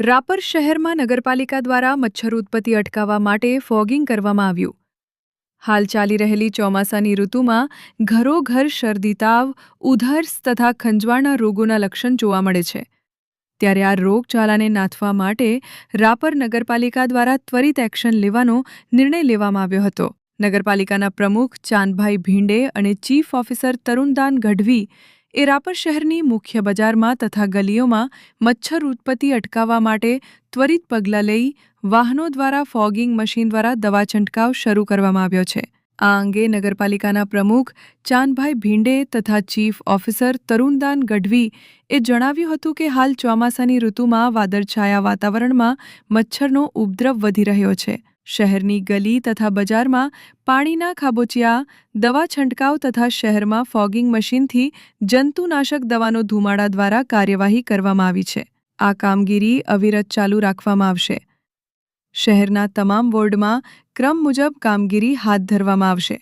રાપર શહેરમાં નગરપાલિકા દ્વારા મચ્છર ઉત્પત્તિ અટકાવવા માટે ફોગિંગ કરવામાં આવ્યું. હાલ ચાલી રહેલી ચોમાસાની ઋતુમાં ઘરોઘર, શરદી તાવ, ઉધર્સ તથા ખંજવાળના રોગોના લક્ષણ જોવા મળે છે. ત્યારે આ રોગચાળાને નાથવા માટે રાપર નગરપાલિકા દ્વારા ત્વરિત એક્શન લેવાનો નિર્ણય લેવામાં આવ્યો હતો. નગરપાલિકાના પ્રમુખ ચાંદભાઈ ભીંડે અને ચીફ ઓફિસર તરુણદાન ગઢવી એ રાપર શહેરની મુખ્ય બજારમાં તથા ગલીઓમાં મચ્છર ઉત્પત્તિ અટકાવવા માટે ત્વરિત પગલાં લઈ વાહનો દ્વારા ફોગિંગ મશીન દ્વારા દવા છંટકાવ શરૂ કરવામાં આવ્યો છે. આ અંગે નગરપાલિકાના પ્રમુખ ચાંદભાઈ ભીંડે તથા ચીફ ઓફિસર તરુણદાન ગઢવી એ જણાવ્યું હતું કે હાલ ચોમાસાની ઋતુમાં વાદળછાયા વાતાવરણમાં મચ્છરનો ઉપદ્રવ વધી રહ્યો છે. શહેરની ગલી તથા બજારમાં પાણીના ખાબોચિયા, દવા છંટકાવ તથા શહેરમાં ફોગિંગ મશીનથી જંતુનાશક દવાનો ધુમાડા દ્વારા કાર્યવાહી કરવામાં આવી છે. આ કામગીરી અવિરત ચાલુ રાખવામાં આવશે. શહેરના તમામ વોર્ડમાં ક્રમ મુજબ કામગીરી હાથ ધરવામાં આવશે.